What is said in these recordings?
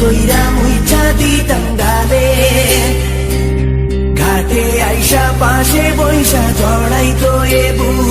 কইরা মুইচা দিতাম গাবে ঘাটে আইসা পাশে বৈশা চড়াই তো এ বুঝ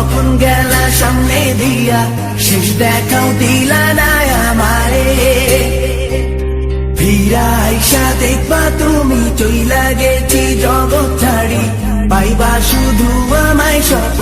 কখন গেলা সামনে দিয়া, শেষ দেখাও দিলা নাই আমারে। ফিরা আইসা দেখবা তুমি চইলা গেছি জগৎ ছাড়ি, পাইবা শুধু আমায় সব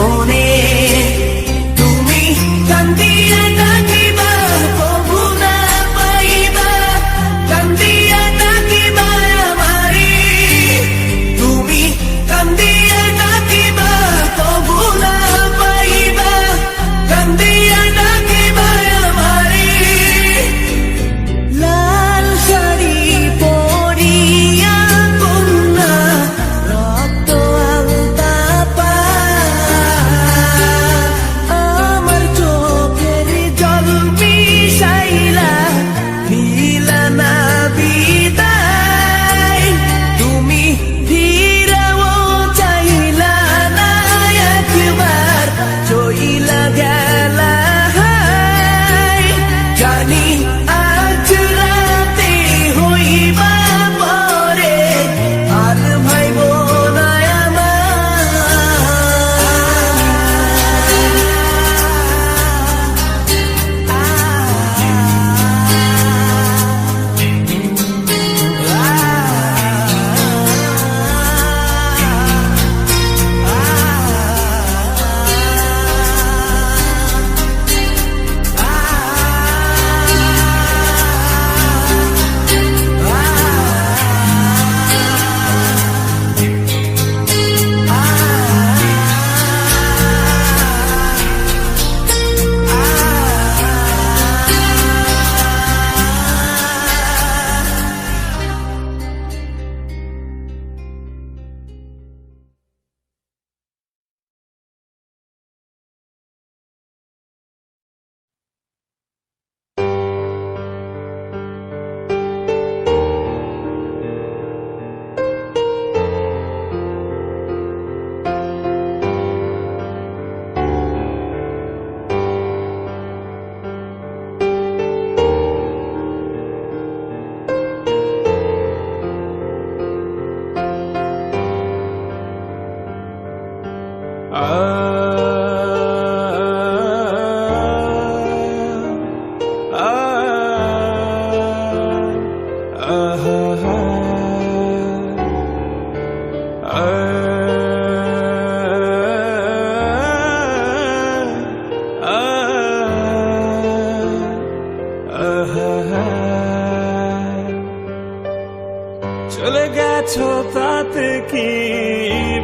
চলে গেছ তাতে কি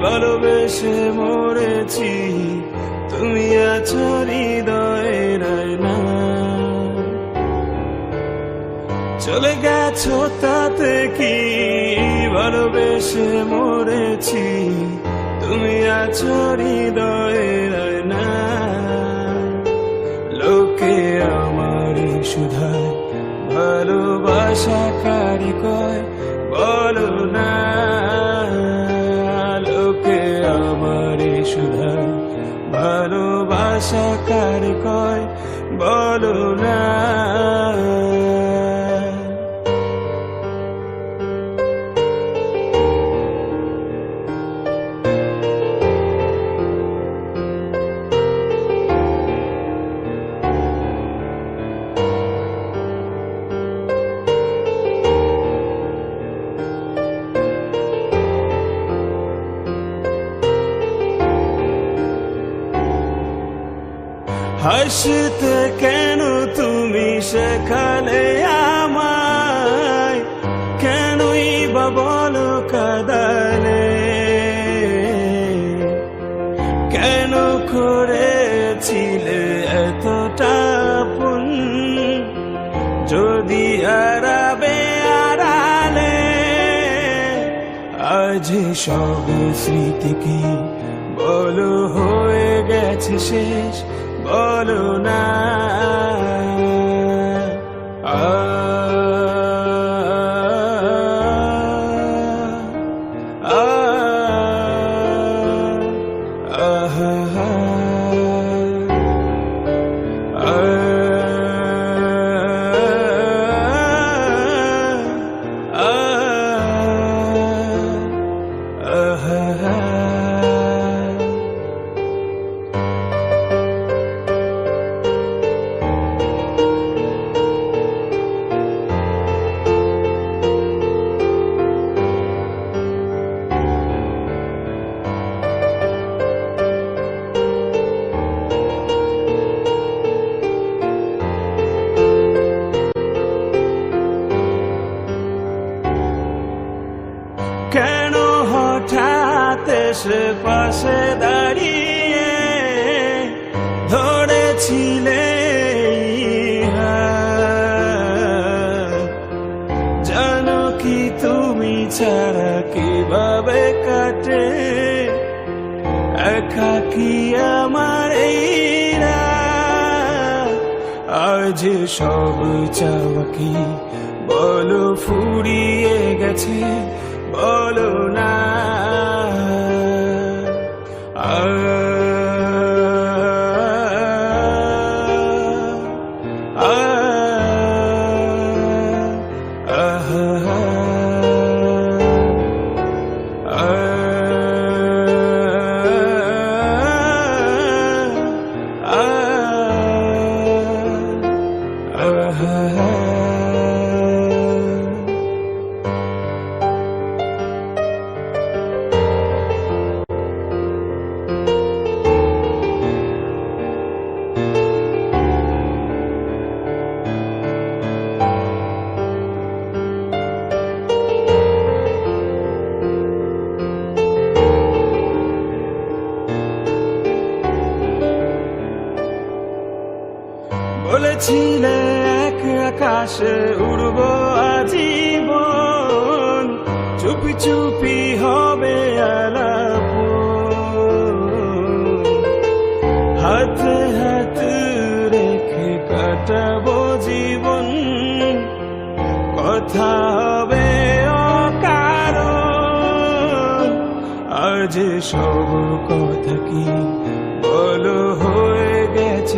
ভালোবেসে মরেছি? তুমি আছো হৃদয়ের না। চলে গেছ তাতে কি ভালোবেসে মরেছি? তুমি আছো হৃদয়ের না। লোকে আমার সুধায় ভালোবাসা কারি কয়? বলো না লোকে আমার সুধা। ভালোবাসা কারি কয়? বলো না। সব স্মৃতি কি? বলো হয়ে গেছে শেষ। বলো না। একাকি আমার আজ সব চাওয়া কি? বলো ফুরিয়ে গেছে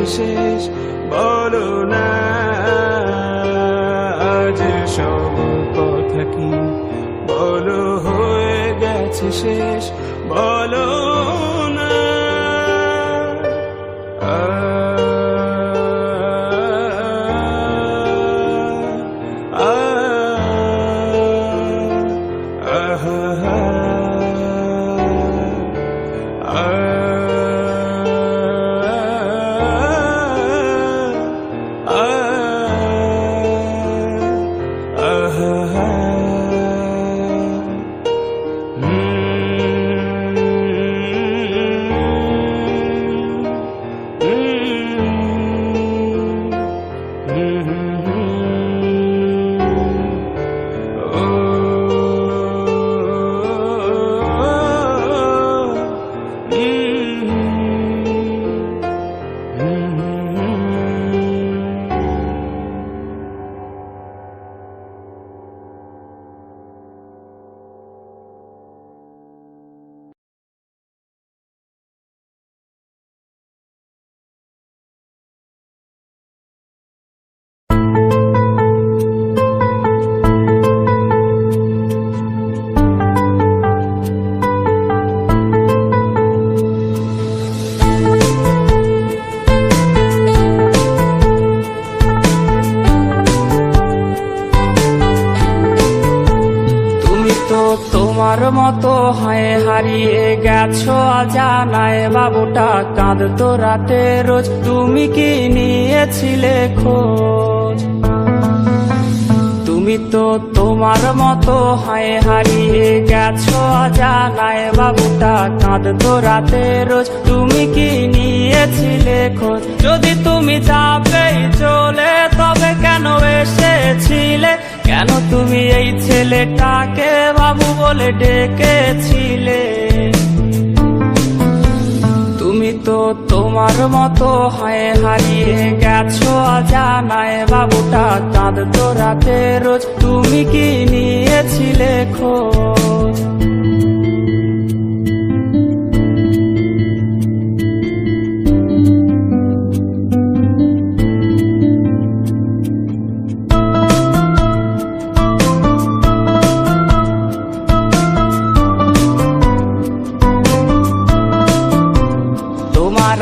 শেষ বলো না আজ সব কথা কি? বলো হয়ে গেছে শেষ বলো গেছো জানায় বাবুটা, কাঁদতো রাতে রোজ। তুমি কি নিয়েছিলে খোঁজ? তুমি তো তোমার মতো হয় হারিয়ে গেছো জানায় বাবুটা, কাঁদতো রাতে রোজ। তুমি কি নিয়েছিলে খোঁজ? যদি তুমি যাবেই চলে, তবে কেন এসেছিলে? কেন তুমি এই ছেলেটাকে বাবু বলে ডেকেছিলে? তুমি তো তোমার মতো হয় হারিয়ে গেছো জানায় বাবুটা কাঁদতো রাতে রোজ। তুমি কি নিয়েছিলে খোঁজ?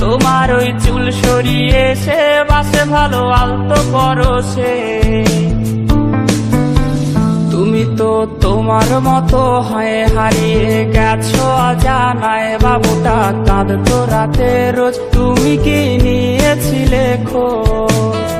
তোমার ওই চুল সরিয়ে সে বাসে ভালো আলতো করো সে। তুমি তো তোমার মতো হয় হারিয়ে গেছো জানায় বাবুটা কাঁদতো রাতে। রোজ তুমি কি নিয়েছিলে খোঁজ?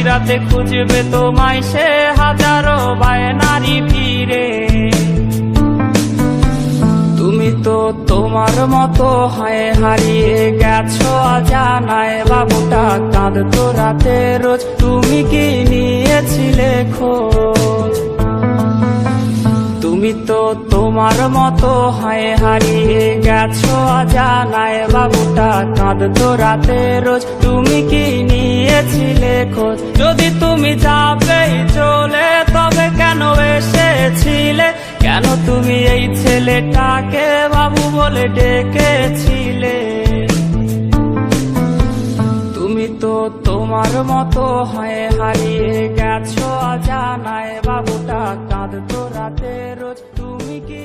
আখিরাতে খুঁজবে তোমায় সে হাজারো বায় নারী ফিরে তুমি তো তোমার মতো হয় হারিয়ে গেছো জানায় বাবুটা কাঁদতো রাতে রোজ। তুমি কি নিয়েছিলে খোঁজ? তুমি তো তোমার মতো হয় হারিয়ে গেছো জানায় বাবুটা, কাঁদতো রাতে রোজ। তুমি কি নিয়েছিলে খোঁজ? যদি তুমি যাবেই চলে, তবে কেন এসেছিলে? কেন তুমি এই ছেলেটাকে বাবু বলে ডেকেছিলে? তো তোমার মতো হয় হারিয়ে গেছো জানায় বাবুটা কাঁদতো রাতে রোজ। তুমি কি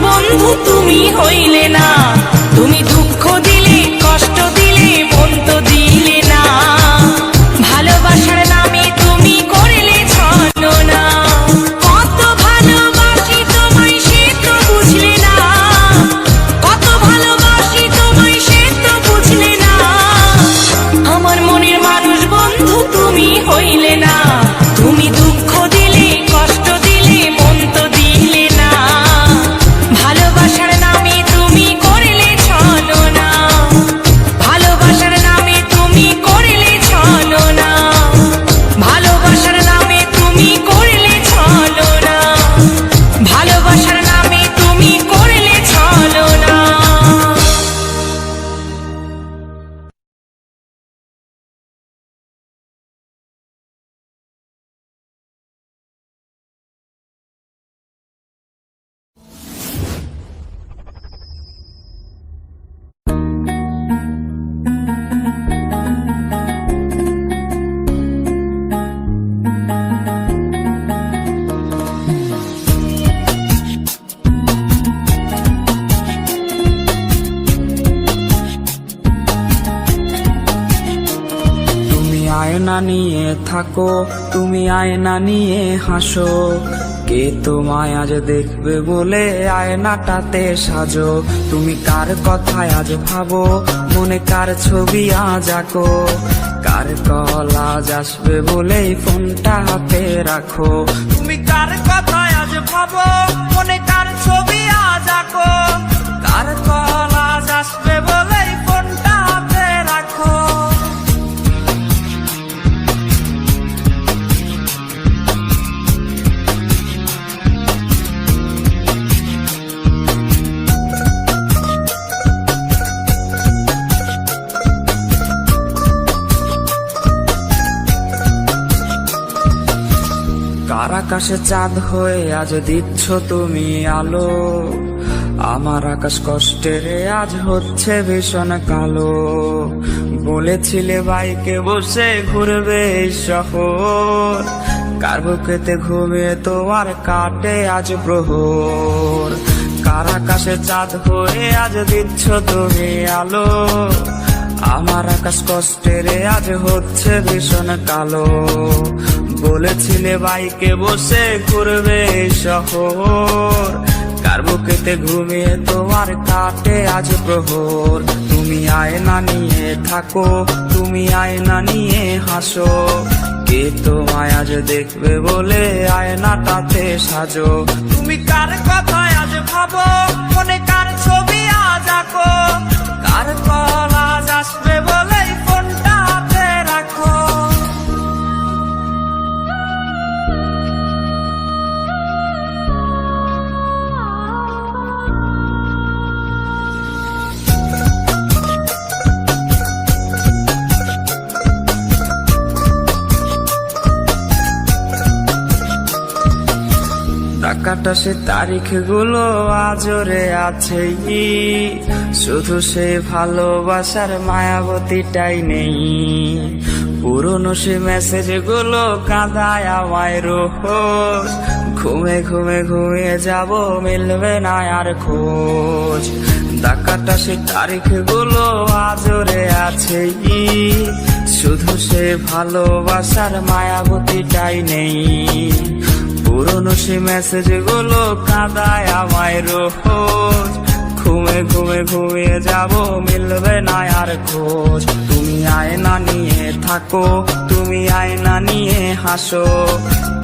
বন্ধু তুমি হইলে না। থাকো, তুমি আয়না নিয়ে হাসো। কে তোমায় আজ দেখবে বলে আয়নাটাতে সাজো? তুমি কার কথায় আজ ভাবো? মনে কার ছবি আজ আঁকো? কার কল আজ আসবে বলে ফোনটা হাতে রাখো? তুমি কার কথায় আজ ভাবো? মনে কার ছবি আজ আঁকো? আকাশে চাঁদ হয়ে আজ দিচ্ছ তুমি আলো। আমার আকাশ কষ্টের, আজ হচ্ছে ভীষণ কালো। বলেছিলে বাইকে বসে ঘুরবে শহর। কার বুকেতে ঘুমিয়ে তোমার কাটে আজ প্রহর। কার আকাশে চাঁদ হয়ে আজ দিচ্ছ তুমি আলো। আমার আকাশ কষ্টের, আজ হচ্ছে ভীষণ কালো। বলেছিলে বাইকে বসে ঘুরবে শহর। কার বুকেতে ঘুমিয়ে তোমার কাটে আজ প্রহর? তুমি আয়না নিয়ে থাকো, তুমি আয়না নিয়ে হাসো। কে তোমায় আজ দেখবে বলে আয়নাটাতে সাজো? তুমি কার কথায় আজ ভাবো? মনে কার ছবি আজ আঁকো? কার কল আজ আসবে বলেই টাকাটা সে তারিখগুলো আজরে আছে শুধু সে ভালোবাসার মায়াবতীটাই নেই। পুরনো সে মেসেজগুলো কাঁদায় আমায় রোজ। ঘুমে ঘুমে ঘুমিয়ে যাব, মিলবে না আর খোঁজ। ডাকাটা সে তারিখগুলো আজরে আছে শুধু সে ভালোবাসার মায়াবতীটাই নেই। পুরনো সে মেসেজগুলো কাঁদায় আমায় রোজ। ঘুমে ঘুমে ঘুমিয়ে যাব, মিলবে না আর খোঁজ। তুমি আয়না নিয়ে থাকো, তুমি আয়না নিয়ে হাসো।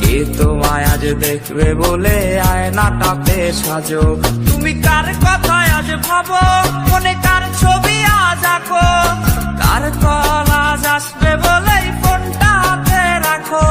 কে তোমায় আজ দেখবে বলে আয়নাটাতে সাজো। তুমি কার কথায় আজ ভাবো? মনে কার ছবি আজ আঁকো? কার কল আজ আসবে বলেই ফোনটা হাতে রাখো?